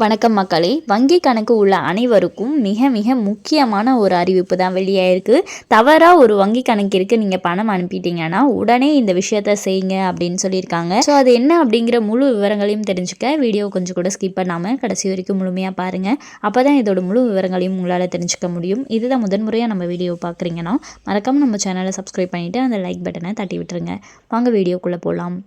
வணக்கம் மக்களே. வங்கி கணக்கு உள்ள அனைவருக்கும் மிக மிக முக்கியமான ஒரு அறிவிப்பு தான் வெளியாயிருக்கு. தவறாக ஒரு வங்கி கணக்கிற்கு நீங்கள் பணம் அனுப்பிட்டீங்கன்னா உடனே இந்த விஷயத்த செய்யுங்க அப்படின்னு சொல்லியிருக்காங்க. ஸோ அது என்ன அப்படிங்கிற முழு விவரங்களையும் தெரிஞ்சுக்க வீடியோ கொஞ்சம் கூட ஸ்கிப் பண்ணாமல் கடைசி வரைக்கும் முழுமையாக பாருங்கள் அப்போ தான் இதோட முழு விவரங்களையும் உங்களால் தெரிஞ்சுக்க முடியும். இதுதான் முதன்முறையாக நம்ம வீடியோ பார்க்குறீங்கன்னா மறக்காமல் நம்ம சேனலை சப்ஸ்கிரைப் பண்ணிவிட்டு அந்த லைக் பட்டனை தட்டி விட்டுருங்க. வாங்க வீடியோக்குள்ளே போகலாம்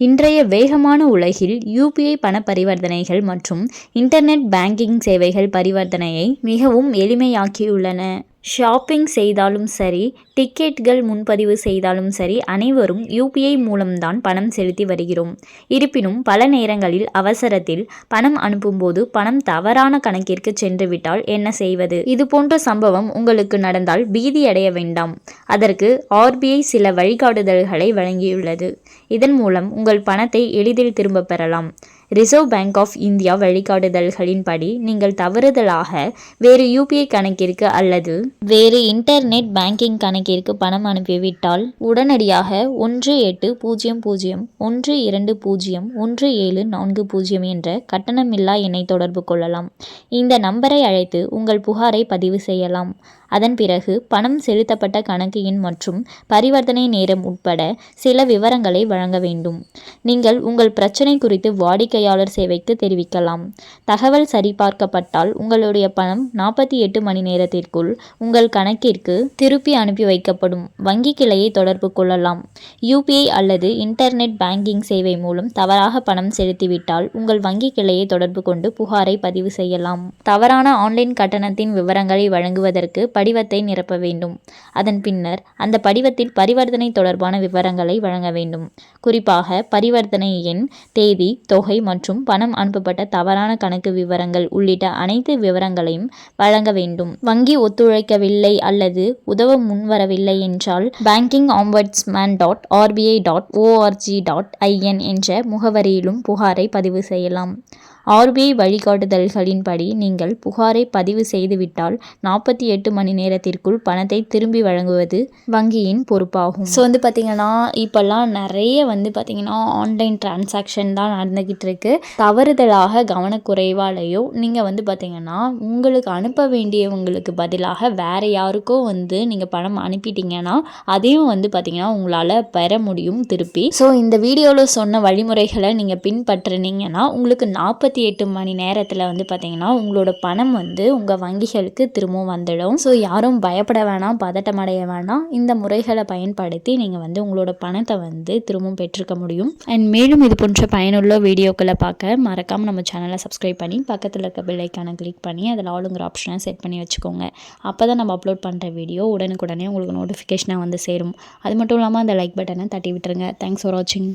இன்றைய வேகமான உலகில் யூபிஐ பண பரிவர்த்தனைகள் மற்றும் இன்டர்நெட் பேங்கிங் சேவைகள் பரிவர்த்தனையை மிகவும் எளிமையாக்கியுள்ளன. ஷாப்பிங் செய்தாலும் சரி டிக்கெட்டுகள் முன்பதிவு செய்தாலும் சரி அனைவரும் யூபிஐ மூலம்தான் பணம் செலுத்தி வருகிறோம். இருப்பினும் பல நேரங்களில் அவசரத்தில் பணம் அனுப்பும்போது பணம் தவறான கணக்கிற்கு சென்றுவிட்டால் என்ன செய்வது? இது போன்ற சம்பவம் உங்களுக்கு நடந்தால் பீதி அடைய வேண்டாம். அதற்கு ஆர்பிஐ சில வழிகாட்டுதல்களை வழங்கியுள்ளது. இதன் மூலம் உங்கள் பணத்தை எளிதில் திரும்பப் பெறலாம். ரிசர்வ் பேங்க் ஆஃப் இந்தியா வழிகாட்டுதல்களின்படி நீங்கள் தவறுதலாக வேறு யூபிஐ கணக்கிற்கு அல்லது வேறு இன்டர்நெட் பேங்கிங் கணக்கிற்கு பணம் அனுப்பிவிட்டால் உடனடியாக ஒன்று எட்டு பூஜ்ஜியம் பூஜ்ஜியம் ஒன்று இரண்டு பூஜ்ஜியம் ஒன்று ஏழு நான்கு பூஜ்ஜியம் என்ற கட்டணமில்லா எண்ணை தொடர்பு கொள்ளலாம். இந்த நம்பரை அழைத்து உங்கள் புகாரை பதிவு செய்யலாம். அதன் பிறகு பணம் செலுத்தப்பட்ட கணக்கு எண் மற்றும் பரிவர்த்தனை நேரம் உட்பட சில விவரங்களை வழங்க வேண்டும். நீங்கள் உங்கள் பிரச்சனை குறித்து வாடிக்கையாளர் சேவைக்கு தெரிவிக்கலாம். தகவல் சரிபார்க்கப்பட்டால் உங்களுடைய பணம் நாற்பத்தி எட்டு மணி நேரத்திற்குள் உங்கள் கணக்கிற்கு திருப்பி அனுப்பி வைக்கப்படும். வங்கி கிளையை தொடர்பு கொள்ளலாம். யூபிஐ அல்லது இன்டர்நெட் பேங்கிங் சேவை மூலம் தவறாக பணம் செலுத்திவிட்டால் உங்கள் வங்கி கிளையை தொடர்பு கொண்டு புகாரை பதிவு செய்யலாம். தவறான ஆன்லைன் கட்டணத்தின் விவரங்களை வழங்குவதற்கு படிவத்தை நிரப்ப வேண்டும். அதன் பின்னர் அந்த படிவத்தில் பரிவர்த்தனை தொடர்பான விவரங்களை வழங்க வேண்டும். குறிப்பாக பரிவர்த்தனை எண் தேதி தொகை மற்றும் பணம் அனுப்பப்பட்ட தவறான கணக்கு விவரங்கள் உள்ளிட்ட அனைத்து விவரங்களையும் வழங்க வேண்டும். வங்கி ஒத்துழைக்கவில்லை அல்லது உதவ முன்வரவில்லை என்றால் banking ombudsman dot RBI dot ORG dot IN என்ற முகவரியிலும் புகாரை பதிவு செய்யலாம். ஆர்பிஐ வழிகாட்டுதல்களின்படி நீங்கள் புகாரை பதிவு செய்துவிட்டால் நாற்பத்தி எட்டு மணி நேரத்திற்குள் பணத்தை திரும்பி வழங்குவது வங்கியின் பொறுப்பாகும். ஸோ வந்து பார்த்திங்கன்னா இப்போல்லாம் நிறைய வந்து பார்த்திங்கன்னா ஆன்லைன் டிரான்சாக்ஷன் தான் நடந்துக்கிட்டு இருக்கு தவறுதலாக கவனக்குறைவாலேயோ நீங்கள் வந்து பார்த்திங்கன்னா உங்களுக்கு அனுப்ப வேண்டியவங்களுக்கு பதிலாக வேறு யாருக்கோ வந்து நீங்கள் பணம் அனுப்பிட்டீங்கன்னா அதையும் வந்து பார்த்திங்கன்னா உங்களால் பெற முடியும் திருப்பி. ஸோ இந்த வீடியோவில் சொன்ன வழிமுறைகளை நீங்கள் பின்பற்றினீங்கன்னா உங்களுக்கு நாற்பத்தி இருபத்தி எட்டு மணி நேரத்தில் வந்து பார்த்திங்கன்னா உங்களோட பணம் வந்து உங்கள் வங்கிகளுக்கு திரும்பவும் வந்துடும். ஸோ யாரும் பயப்பட வேணாம் பதட்டம் அடைய வேணாம். இந்த முறைகளை பயன்படுத்தி நீங்கள் வந்து உங்களோட பணத்தை வந்து திரும்பவும் பெற்றுக்க முடியும். அண்ட் மேலும் இது போன்ற பயனுள்ள வீடியோக்களை பார்க்க மறக்காமல் நம்ம சேனலை சப்ஸ்கிரைப் பண்ணி பக்கத்தில் இருக்க பில்லைக்கான கிளிக் பண்ணி அதில் ஆளுங்கிற ஆப்ஷனை செட் பண்ணி வச்சுக்கோங்க. அப்போ தான் நம்ம அப்லோட் பண்ணுற வீடியோ உடனுக்குடனே உங்களுக்கு நோட்டிஃபிகேஷனாக வந்து சேரும். அது மட்டும் இல்லாமல் அந்த லைக் பட்டனை தட்டி விட்டுருங்க. தேங்க்ஸ் ஃபார் வாட்சிங்